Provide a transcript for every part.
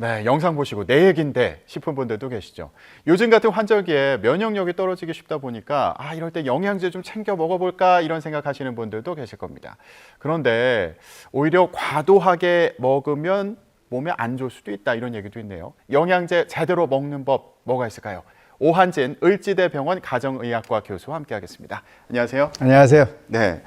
네, 영상 보시고 내 얘긴데 싶은 분들도 계시죠. 요즘 같은 환절기에 면역력이 떨어지기 쉽다 보니까 아, 이럴 때 영양제 좀 챙겨 먹어볼까 이런 생각하시는 분들도 계실 겁니다. 그런데 오히려 과도하게 먹으면 몸에 안 좋을 수도 있다 이런 얘기도 있네요. 영양제 제대로 먹는 법 뭐가 있을까요? 오한진 을지대병원 가정의학과 교수와 함께하겠습니다. 안녕하세요. 안녕하세요. 네.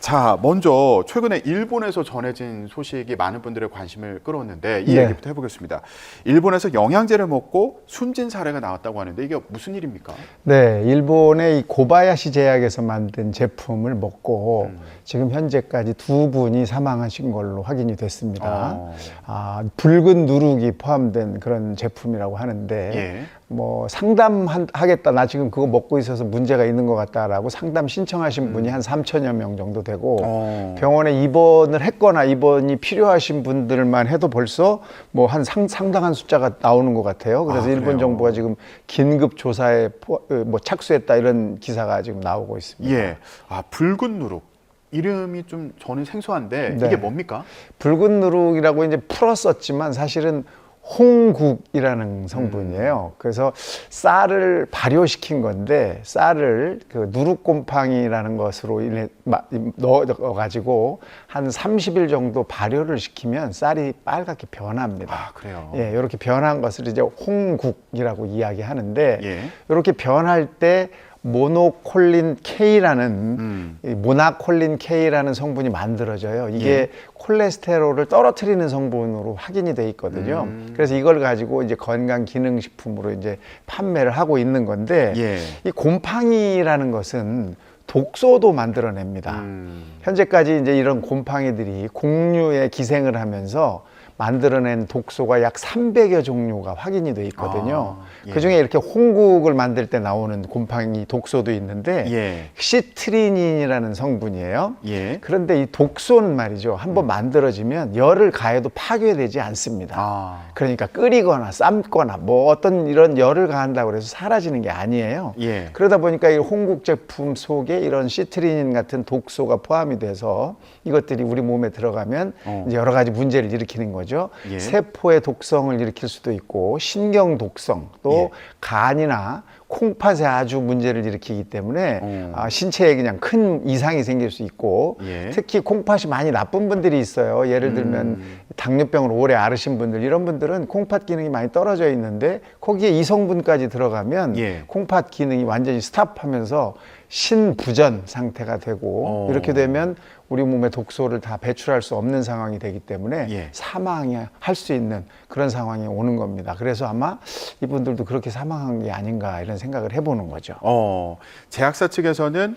자, 먼저 최근에 일본에서 전해진 소식이 많은 분들의 관심을 끌었는데 이 네. 얘기부터 해보겠습니다. 일본에서 영양제를 먹고 숨진 사례가 나왔다고 하는데 이게 무슨 일입니까? 네, 일본의 이 고바야시 제약에서 만든 제품을 먹고 지금 현재까지 두 분이 사망하신 걸로 확인이 됐습니다. 어. 아, 붉은 누룩이 포함된 그런 제품이라고 하는데 예. 뭐 상담하겠다 나 지금 그거 먹고 있어서 문제가 있는 것 같다라고 상담 신청하신 분이 한 3천여 명 정도 되고 어. 병원에 입원을 했거나 입원이 필요하신 분들만 해도 벌써 뭐 한 상당한 숫자가 나오는 것 같아요. 그래서 아, 일본? 정부가 지금 긴급 조사에 포- 어, 뭐 착수했다 이런 기사가 지금 나오고 있습니다. 예. 아, 붉은 누룩. 이름이 좀 저는 생소한데 네. 이게 뭡니까? 붉은 누룩이라고 이제 풀었었지만 사실은 홍국이라는 성분이에요. 그래서 쌀을 발효시킨 건데 쌀을 그 누룩곰팡이라는 것으로 인해 마- 넣어 가지고 한 30일 정도 발효를 시키면 쌀이 빨갛게 변합니다. 아, 그래요. 예, 이렇게 변한 것을 이제 홍국이라고 이야기하는데 예. 이렇게 변할 때 모노콜린 K라는 음. 이 모나콜린 K라는 성분이 만들어져요. 이게 콜레스테롤을 떨어뜨리는 성분으로 확인이 돼 있거든요. 음. 그래서 이걸 가지고 이제 건강 기능 식품으로 이제 판매를 하고 있는 건데 예. 이 곰팡이라는 것은 독소도 만들어냅니다. 음. 현재까지 이제 이런 곰팡이들이 공류에 기생을 하면서 만들어낸 독소가 약 300여 종류가 확인이 돼 있거든요. 아, 예. 그 중에 이렇게 홍국을 만들 때 나오는 곰팡이 독소도 있는데 예. 시트리닌이라는 성분이에요. 예. 그런데 이 독소는 말이죠. 한번 만들어지면 열을 가해도 파괴되지 않습니다. 아. 그러니까 끓이거나 삶거나 뭐 어떤 이런 열을 가한다고 해서 사라지는 게 아니에요. 예. 그러다 보니까 이 홍국 제품 속에 이런 시트리닌 같은 독소가 포함이 돼서 이것들이 우리 몸에 들어가면 어. 이제 여러 가지 문제를 일으키는 거죠. 예. 세포의 독성을 일으킬 수도 있고 신경 독성 또 예. 간이나 콩팥에 아주 문제를 일으키기 때문에 어. 아, 신체에 그냥 큰 이상이 생길 수 있고 예. 특히 콩팥이 많이 나쁜 분들이 있어요. 예를 들면 음. 당뇨병을 오래 앓으신 분들 이런 분들은 콩팥 기능이 많이 떨어져 있는데 거기에 이 성분까지 들어가면 예. 콩팥 기능이 완전히 스탑하면서 신부전 상태가 되고 어. 이렇게 되면 우리 몸에 독소를 다 배출할 수 없는 상황이 되기 때문에 예. 사망이 할 수 있는 그런 상황이 오는 겁니다. 그래서 아마 이분들도 그렇게 사망한 게 아닌가 이런 생각을 해보는 거죠. 어, 제약사 측에서는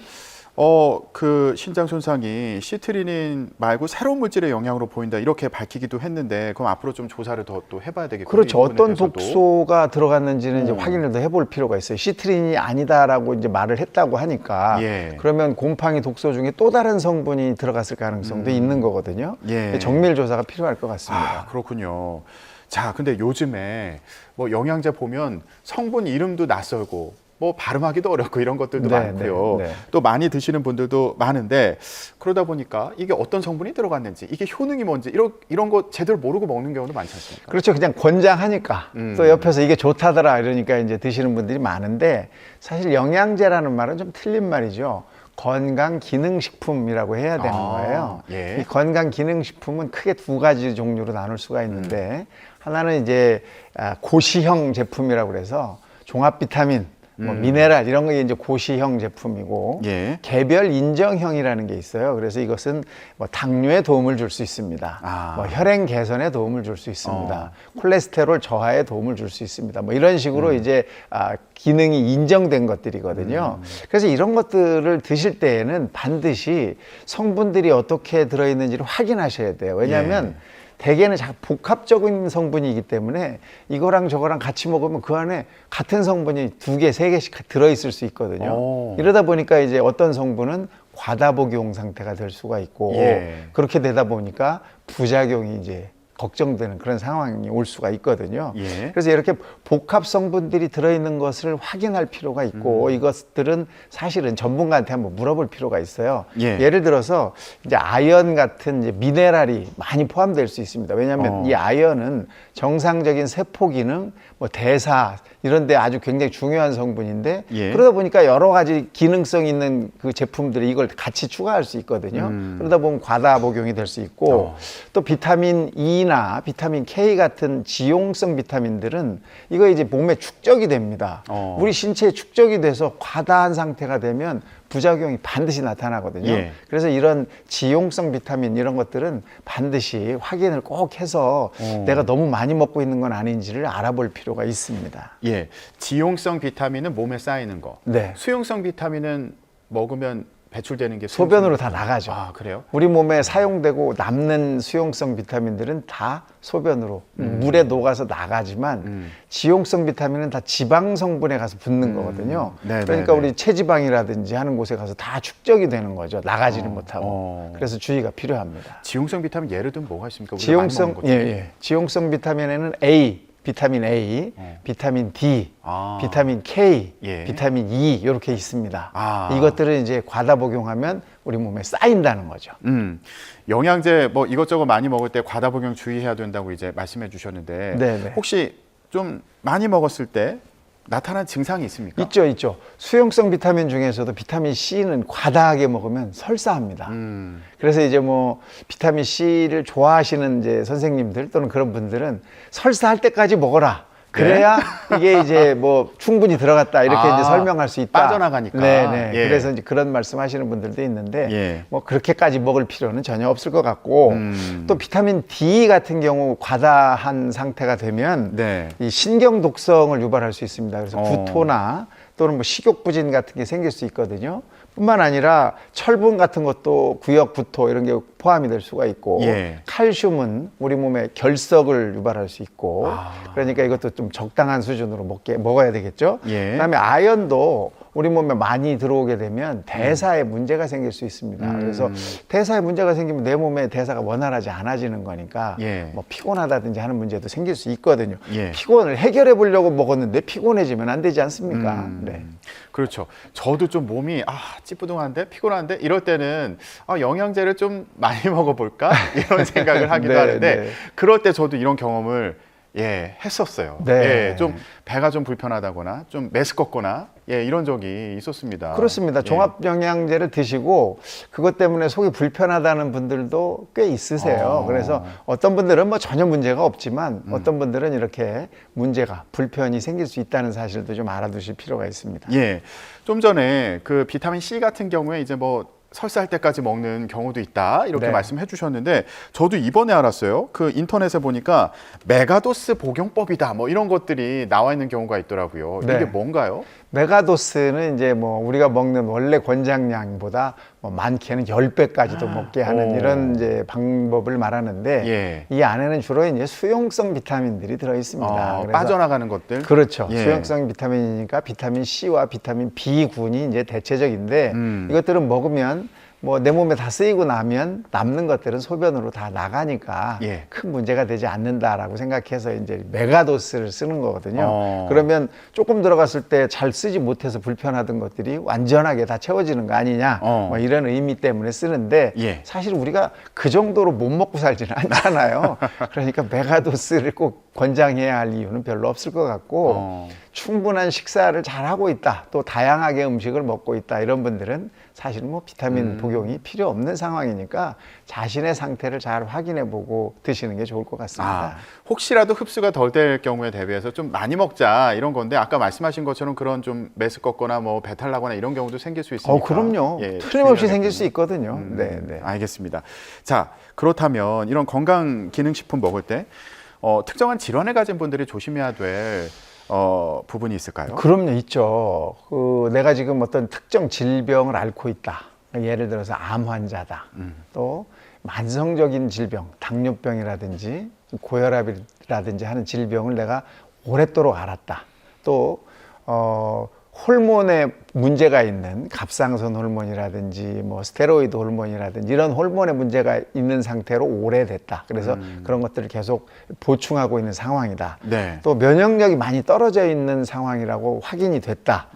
어, 그 신장 손상이 시트리닌 말고 새로운 물질의 영향으로 보인다 이렇게 밝히기도 했는데 그럼 앞으로 좀 조사를 더 또 해봐야 되겠군요. 그렇죠. 어떤. 독소가 들어갔는지는 이제 음. 확인을 더 해볼 필요가 있어요. 시트린이 아니다라고 이제 말을 했다고 하니까 예. 그러면 곰팡이 독소 중에 또 다른 성분이 들어갔을 가능성도 있는 거거든요. 음. 예. 정밀 조사가 필요할 것 아, 같습니다. 그렇군요. 자, 근데 요즘에 뭐 영양제 보면 성분 이름도 낯설고 뭐 발음하기도 어렵고 이런 것들도 네, 많고요. 네, 네. 또 많이 드시는 분들도 많은데 그러다 보니까 이게 어떤 성분이 들어갔는지 이게 효능이 뭔지 이런 이런 거 제대로 모르고 먹는 경우도 많지 않습니까? 그렇죠. 그냥 권장하니까 음. 또 옆에서 이게 좋다더라 이러니까 이제 드시는 분들이 많은데 사실 영양제라는 말은 좀 틀린 말이죠. 건강 기능 식품이라고 해야 되는 아, 거예요. 예. 이 건강 기능 식품은 크게 두 가지 종류로 나눌 수가 있는데 음. 하나는 이제 아, 고시형 제품이라고 그래서 종합 비타민, 뭐 음. 미네랄 이런 게 이제 고시형 제품이고 예. 개별 인정형이라는 게 있어요. 그래서 이것은 뭐 당뇨에 도움을 줄 수 있습니다. 아. 뭐 혈행 개선에 도움을 줄 수 있습니다. 어. 콜레스테롤 저하에 도움을 줄 수 있습니다. 뭐 이런 식으로 이제 아, 기능이 인정된 것들이거든요. 그래서 이런 것들을 드실 때에는 반드시 성분들이 어떻게 들어있는지를 확인하셔야 돼요. 왜냐하면 대개는 자 복합적인 성분이기 때문에 이거랑 저거랑 같이 먹으면 그 안에 같은 성분이 두 개, 세 개씩 들어있을 수 있거든요. 오. 이러다 보니까 이제 어떤 성분은 과다 복용 상태가 될 수가 있고 예. 그렇게 되다 보니까 부작용이 이제 걱정되는 그런 상황이 올 수가 있거든요. 예. 그래서 이렇게 복합 성분들이 들어있는 것을 확인할 필요가 있고 음. 이것들은 사실은 전문가한테 한번 물어볼 필요가 있어요. 예. 예를 들어서 이제 아연 같은 이제 미네랄이 많이 포함될 수 있습니다. 왜냐하면 어. 이 아연은 정상적인 세포 기능, 뭐 대사 이런 데 아주 굉장히 중요한 성분인데 예. 그러다 보니까 여러 가지 기능성 있는 그 제품들이 이걸 같이 추가할 수 있거든요. 음. 그러다 보면 과다 복용이 될 수 있고 어. 또 비타민 E 나 비타민 K 같은 지용성 비타민들은 이거 이제 몸에 축적이 됩니다. 어. 우리 신체에 축적이 돼서 과다한 상태가 되면 부작용이 반드시 나타나거든요. 예. 그래서 이런 지용성 비타민 이런 것들은 반드시 확인을 꼭 해서 어. 내가 너무 많이 먹고 있는 건 아닌지를 알아볼 필요가 있습니다. 예, 지용성 비타민은 몸에 쌓이는 거. 네. 수용성 비타민은 먹으면 배출되는 게 소변으로 다 나가죠. 아 그래요? 우리 몸에 사용되고 남는 수용성 비타민들은 다 소변으로 물에 녹아서 나가지만 음. 지용성 비타민은 다 지방 성분에 가서 붙는 거거든요. 네, 네, 그러니까 네. 우리 체지방이라든지 하는 곳에 가서 다 축적이 되는 거죠. 나가지는 못하고. 어. 그래서 주의가 필요합니다. 지용성 비타민 예를 들면 뭐가 있습니까? 지용성 예. 예. 지용성 비타민에는 A, 비타민 A, 어. 비타민 D, 아. 비타민 K, 예. 비타민 E 이렇게 있습니다. 아. 이것들을 이제 과다 복용하면 우리 몸에 쌓인다는 거죠. 음, 영양제 뭐 이것저것 많이 먹을 때 과다 복용 주의해야 된다고 이제 말씀해 주셨는데 네네. 혹시 좀 많이 먹었을 때 나타난 증상이 있습니까? 있죠, 있죠. 수용성 비타민 중에서도 비타민 C는 과다하게 먹으면 설사합니다. 음, 그래서 이제 뭐 비타민 C를 좋아하시는 이제 선생님들 또는 그런 분들은 설사할 때까지 먹어라. 그래야 이게 이제 뭐 충분히 들어갔다 이렇게 아, 이제 설명할 수 있다. 빠져나가니까. 네, 네. 예. 그래서 이제 그런 말씀하시는 분들도 있는데 예. 뭐 그렇게까지 먹을 필요는 전혀 없을 것 같고 음. 또 비타민 D 같은 경우 과다한 상태가 되면 네. 이 신경 독성을 유발할 수 있습니다. 그래서 어. 구토나 또는 뭐 식욕 부진 같은 게 생길 수 있거든요. 뿐만 아니라 철분 같은 것도 구역 구토 이런 게 포함이 될 수가 있고 예. 칼슘은 우리 몸에 결석을 유발할 수 있고 아. 그러니까 이것도 좀 적당한 수준으로 먹게 먹어야 되겠죠. 예. 그다음에 아연도 우리 몸에 많이 들어오게 되면 대사에 문제가 생길 수 있습니다. 음. 그래서 대사에 문제가 생기면 내 몸에 대사가 원활하지 않아지는 거니까 예. 뭐 피곤하다든지 하는 문제도 생길 수 있거든요. 예. 피곤을 해결해 보려고 먹었는데 피곤해지면 안 되지 않습니까? 음, 네. 그렇죠. 저도 좀 몸이 아 찌뿌둥한데 피곤한데 이럴 때는 아, 영양제를 좀 많이 먹어볼까 이런 생각을 하기도 네, 하는데 네. 그럴 때 저도 이런 경험을 예 했었어요. 네. 예, 좀 배가 좀 불편하다거나 좀 메스껍거나 예 이런 적이 있었습니다. 그렇습니다. 예. 종합 영양제를 드시고 그것 때문에 속이 불편하다는 분들도 꽤 있으세요. 어. 그래서 어떤 분들은 뭐 전혀 문제가 없지만 음. 어떤 분들은 이렇게 문제가 불편이 생길 수 있다는 사실도 좀 알아두실 필요가 있습니다. 예. 좀 전에 그 비타민 C 같은 경우에 이제 뭐 설사할 때까지 먹는 경우도 있다 이렇게 네. 말씀해 주셨는데 저도 이번에 알았어요. 그 인터넷에 보니까 메가도스 복용법이다 뭐 이런 것들이 나와 있는 경우가 있더라고요. 네. 이게 뭔가요? 메가도스는 이제 뭐 우리가 먹는 원래 권장량보다 뭐 많게는 열배까지도 먹게 하는 오. 이런 이제 방법을 말하는데 예. 이 안에는 주로 이제 수용성 비타민들이 들어 있습니다. 어, 빠져나가는 것들. 그렇죠. 예. 수용성 비타민이니까 비타민 C와 비타민 B군이 이제 대체적인데 음. 이것들은 먹으면 뭐 내 몸에 다 쓰이고 나면 남는 것들은 소변으로 다 나가니까 예. 큰 문제가 되지 않는다라고 생각해서 이제 메가도스를 쓰는 거거든요. 어. 그러면 조금 들어갔을 때 잘 쓰지 못해서 불편하던 것들이 완전하게 다 채워지는 거 아니냐 어. 뭐 이런 의미 때문에 쓰는데 예. 사실 우리가 그 정도로 못 먹고 살지는 않잖아요. 그러니까 메가도스를 꼭 권장해야 할 이유는 별로 없을 것 같고 어. 충분한 식사를 잘 하고 있다. 또 다양하게 음식을 먹고 있다. 이런 분들은 사실 뭐 비타민 음. 복용이 필요 없는 상황이니까 자신의 상태를 잘 확인해 보고 드시는 게 좋을 것 같습니다. 아, 혹시라도 흡수가 덜 될 경우에 대비해서 좀 많이 먹자 이런 건데 아까 말씀하신 것처럼 그런 좀 메스껍거나 뭐 배탈 나거나 이런 경우도 생길 수 있으니까. 어, 그럼요. 예, 틀림없이. 생길 수 있거든요. 음, 네, 네. 알겠습니다. 자, 그렇다면 이런 건강 기능식품 먹을 때 어, 특정한 질환을 가진 분들이 조심해야 될 어, 부분이 있을까요? 그럼요, 있죠. 그 내가 지금 어떤 특정 질병을 앓고 있다. 예를 들어서 암 환자다. 음. 또 만성적인 질병, 당뇨병이라든지 고혈압이라든지 하는 질병을 내가 오랫도록 앓았다. 또 어, 호르몬에 문제가 있는 갑상선 호르몬이라든지 뭐 스테로이드 호르몬이라든지 이런 호르몬에 문제가 있는 상태로 오래됐다. 그래서 그런 것들을 계속 보충하고 있는 상황이다. 네. 또 면역력이 많이 떨어져 있는 상황이라고 확인이 됐다.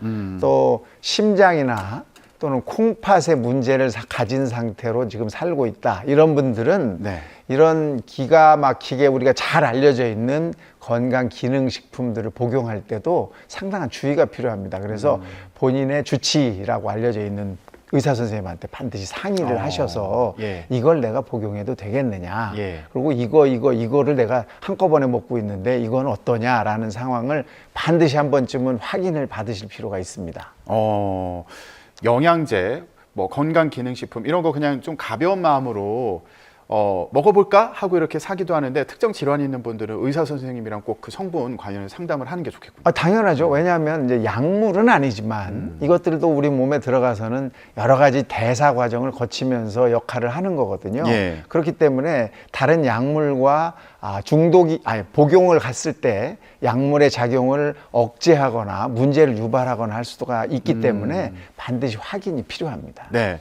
또 심장이나 또는 콩팥의 문제를 사- 가진 상태로 지금 살고 있다. 이런 분들은 네. 이런 기가 막히게 우리가 잘 알려져 있는 건강 기능 식품들을 복용할 때도 상당한 주의가 필요합니다. 그래서 음. 본인의 주치라고 알려져 있는 의사 선생님한테 반드시 상의를 어, 하셔서 예. 이걸 내가 복용해도 되겠느냐. 예. 그리고 이거 이거 이거를 내가 한꺼번에 먹고 있는데 이건 어떠냐라는 상황을 반드시 한 번쯤은 확인을 받으실 필요가 있습니다. 어, 영양제, 뭐 건강 기능 식품 이런 거 그냥 좀 가벼운 마음으로 어, 먹어볼까 하고 이렇게 사기도 하는데 특정 질환이 있는 분들은 의사 선생님이랑 꼭 그 성분 관련해 상담을 하는 게 좋겠군요. 아, 당연하죠. 왜냐하면 이제 약물은 아니지만 이것들도 우리 몸에 들어가서는 여러 가지 대사 과정을 거치면서 역할을 하는 거거든요. 예. 그렇기 때문에 다른 약물과 아, 중독이 아니 복용을 갔을 때 약물의 작용을 억제하거나 문제를 유발하거나 할 수가 있기 때문에 반드시 확인이 필요합니다. 네.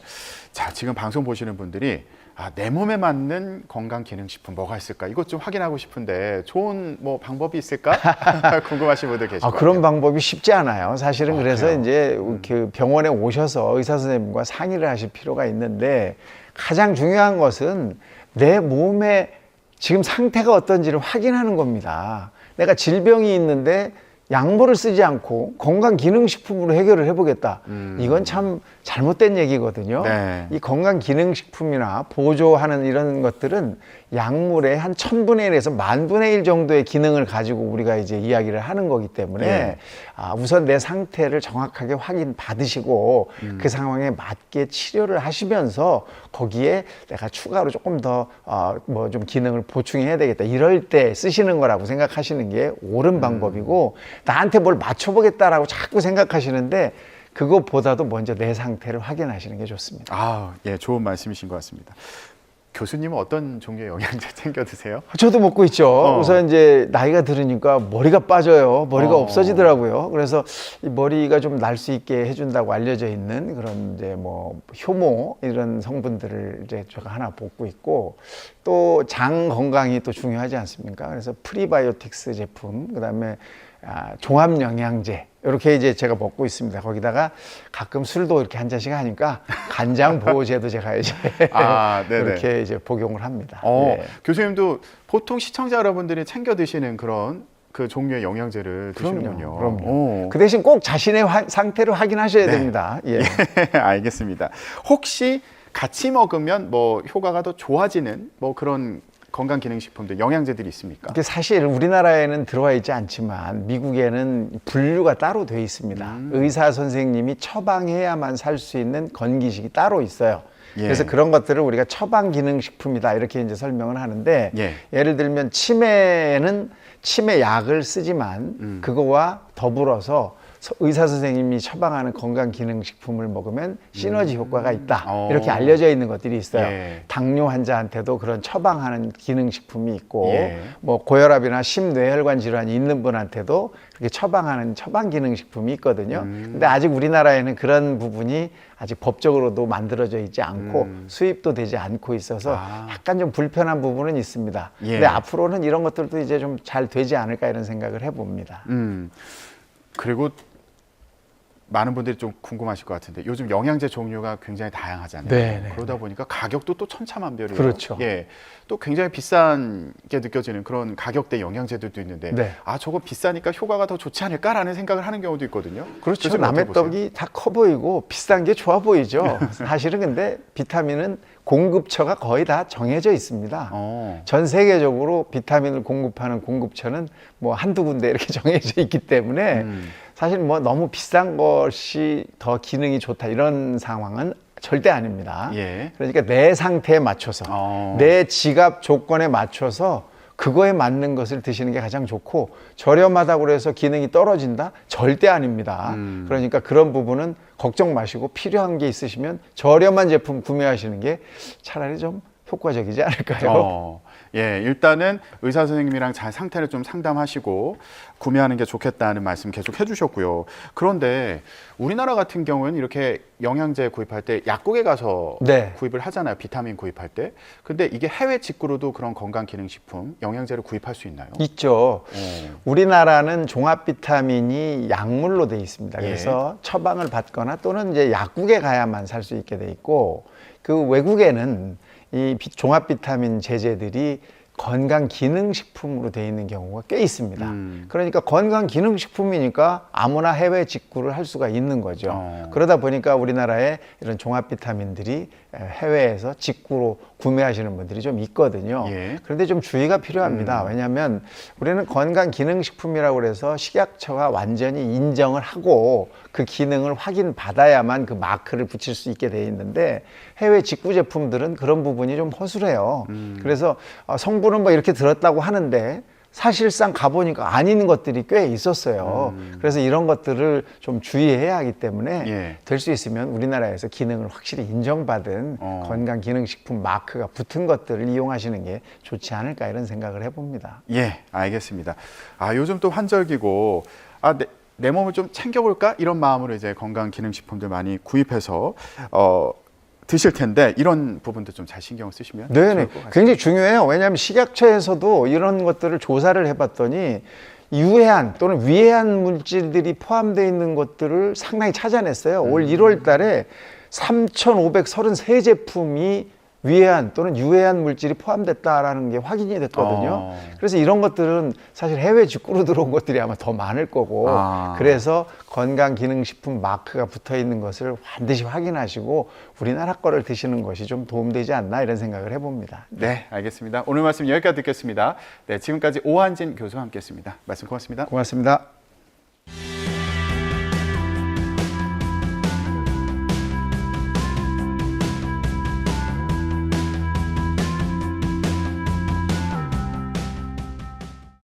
자, 지금 방송 보시는 분들이 아, 내 몸에 맞는 건강 기능 식품 뭐가 있을까? 이것 좀 확인하고 싶은데 좋은 뭐 방법이 있을까? 궁금하신 분들 계실 아, 것 그런. 방법이 쉽지 않아요. 사실은 아, 그래서 그래요? 이제 그 병원에 오셔서 의사 선생님과 상의를 하실 필요가 있는데 가장 중요한 것은 내 몸의 지금 상태가 어떤지를 확인하는 겁니다. 내가 질병이 있는데 약물을 쓰지 않고 건강 기능 식품으로 해결을 해보겠다. 이건 참 잘못된 얘기거든요. 네. 이 건강 기능 식품이나 보조하는 이런 것들은 약물의 한 천분의 일에서 만분의 일 정도의 기능을 가지고 우리가 이제 이야기를 하는 거기 때문에 네. 아, 우선 내 상태를 정확하게 확인 받으시고 음. 그 상황에 맞게 치료를 하시면서 거기에 내가 추가로 조금 더뭐좀 기능을 보충해야 되겠다 이럴 때 쓰시는 거라고 생각하시는 게 음. 옳은 방법이고 나한테 뭘 맞춰보겠다라고 자꾸 생각하시는데 그것보다도 먼저 내 상태를 확인하시는 게 좋습니다. 아, 예, 좋은 말씀이신 것 같습니다. 교수님은 어떤 종류의 영양제 챙겨 드세요? 저도 먹고 있죠. 어. 우선 이제 나이가 들으니까 머리가 빠져요. 머리가 어. 없어지더라고요. 그래서 이 머리가 좀 날 수 있게 해준다고 알려져 있는 그런 이제 뭐 효모 이런 성분들을 이제 제가 하나 먹고 있고 또 장 건강이 또 중요하지 않습니까? 그래서 프리바이오틱스 제품 그 다음에 아, 종합 영양제 이렇게 이제 제가 먹고 있습니다. 거기다가 가끔 술도 이렇게 한 잔씩 하니까 간장 보호제도 제가 이제 아, 네네. 이렇게 이제 복용을 합니다. 어, 예. 교수님도 보통 시청자 여러분들이 챙겨 드시는 그런 그 종류의 영양제를 드시는군요. 그럼요. 오. 그 대신 꼭 자신의 화- 상태를 확인하셔야 네. 됩니다. 예. 알겠습니다. 혹시 같이 먹으면 뭐 효과가 더 좋아지는 뭐 그런 건강 기능 식품들 영양제들이 있습니까? 이게 사실 우리나라에는 들어와 있지 않지만 미국에는 분류가 따로 돼 있습니다. 음. 의사 선생님이 처방해야만 살 수 있는 건기식이 따로 있어요. 예. 그래서 그런 것들을 우리가 처방 기능 식품이다 이렇게 이제 설명을 하는데 예. 예를 들면 치매는 치매 약을 쓰지만 음. 그거와 더불어서 서- 의사 선생님이 처방하는 건강 기능 식품을 먹으면 시너지 효과가 있다 음. 어. 이렇게 알려져 있는 것들이 있어요. 예. 당뇨 환자한테도 그런 처방하는 기능 식품이 있고 예. 뭐 고혈압이나 심뇌혈관 질환이 있는 분한테도 그렇게 처방하는 처방 기능 식품이 있거든요. 음. 근데 아직 우리나라에는 그런 부분이 아직 법적으로도 만들어져 있지 않고 음. 수입도 되지 않고 있어서 아. 약간 좀 불편한 부분은 있습니다. 예. 근데 앞으로는 이런 것들도 이제 좀 잘 되지 않을까 이런 생각을 해봅니다. 음. 그리고 많은 분들이 좀 궁금하실 것 같은데 요즘 영양제 종류가 굉장히 다양하잖아요. 네, 네, 그러다 보니까 가격도 또 천차만별이에요. 그렇죠. 예. 또 굉장히 비싼 게 느껴지는 그런 가격대 영양제들도 있는데 네. 아 저거 비싸니까 효과가 더 좋지 않을까라는 생각을 하는 경우도 있거든요. 그렇죠. 남의? 떡이 다 커 보이고 비싼 게 좋아 보이죠. 사실은 근데 비타민은 공급처가 거의 다 정해져 있습니다. 어. 전 세계적으로 비타민을 공급하는 공급처는 뭐 한두 군데 이렇게 정해져 있기 때문에 음. 사실 뭐 너무 비싼 것이 더 기능이 좋다 이런 상황은 절대 아닙니다. 예. 그러니까 내 상태에 맞춰서 어. 내 지갑 조건에 맞춰서 그거에 맞는 것을 드시는 게 가장 좋고 저렴하다고 그래서 기능이 떨어진다? 절대 아닙니다. 음. 그러니까 그런 부분은 걱정 마시고 필요한 게 있으시면 저렴한 제품 구매하시는 게 차라리 좀 효과적이지 않을까요? 어. 예, 일단은 의사 선생님이랑 잘 상태를 좀 상담하시고 구매하는 게 좋겠다는 말씀 계속 해주셨고요. 그런데 우리나라 같은 경우는 이렇게 영양제 구입할 때 약국에 가서 네. 구입을 하잖아요. 비타민 구입할 때. 근데 이게 해외 직구로도 그런 건강 기능 식품, 영양제를 구입할 수 있나요? 있죠. 어. 우리나라는 종합 비타민이 약물로 돼 있습니다. 예. 그래서 처방을 받거나 또는 이제 약국에 가야만 살 수 있게 돼 있고 그 외국에는 이 비- 종합 비타민 제제들이 건강 기능 식품으로 돼 있는 경우가 꽤 있습니다. 음. 그러니까 건강 기능 식품이니까 아무나 해외 직구를 할 수가 있는 거죠. 어. 그러다 보니까 우리나라에 이런 종합 비타민들이 해외에서 직구로 구매하시는 분들이 좀 있거든요. 예. 그런데 좀 주의가 필요합니다. 음. 왜냐하면 우리는 건강 기능 식품이라고 그래서 식약처가 완전히 인정을 하고 그 기능을 확인 받아야만 그 마크를 붙일 수 있게 돼 있는데 해외 직구 제품들은 그런 부분이 좀 허술해요. 음. 그래서 어, 성분은 뭐 이렇게 들었다고 하는데 사실상 가보니까 아닌 것들이 꽤 있었어요. 그래서 이런 것들을 좀 주의해야 하기 때문에 음. 예. 될수 있으면 우리나라에서 기능을 확실히 인정받은 어. 건강 기능식품 마크가 붙은 것들을 이용하시는 게 좋지 않을까 이런 생각을 해봅니다. 예, 알겠습니다. 아, 요즘 또 환절기고, 아, 내, 내 몸을 좀 챙겨볼까? 이런 마음으로 이제 건강기능식품들 많이 구입해서, 어, 드실 텐데, 이런 부분도 좀 잘 신경 쓰시면. 네네. 같습니다. 굉장히 중요해요. 왜냐하면 식약처에서도 이런 것들을 조사를 해봤더니 유해한 또는 위해한 물질들이 포함되어 있는 것들을 상당히 찾아냈어요. 올 음. 1월 달에 3,533제품이 위해한 또는 유해한 물질이 포함됐다라는 게 확인이 됐거든요. 어. 그래서 이런 것들은 사실 해외 직구로 들어온 것들이 아마 더 많을 거고 아. 그래서 건강 기능 식품 마크가 붙어 있는 것을 반드시 확인하시고 우리나라 거를 드시는 것이 좀 도움되지 않나 이런 생각을 해봅니다. 네, 알겠습니다. 오늘 말씀 여기까지 듣겠습니다. 네, 지금까지 오한진 교수와 함께 했습니다. 말씀 고맙습니다. 고맙습니다.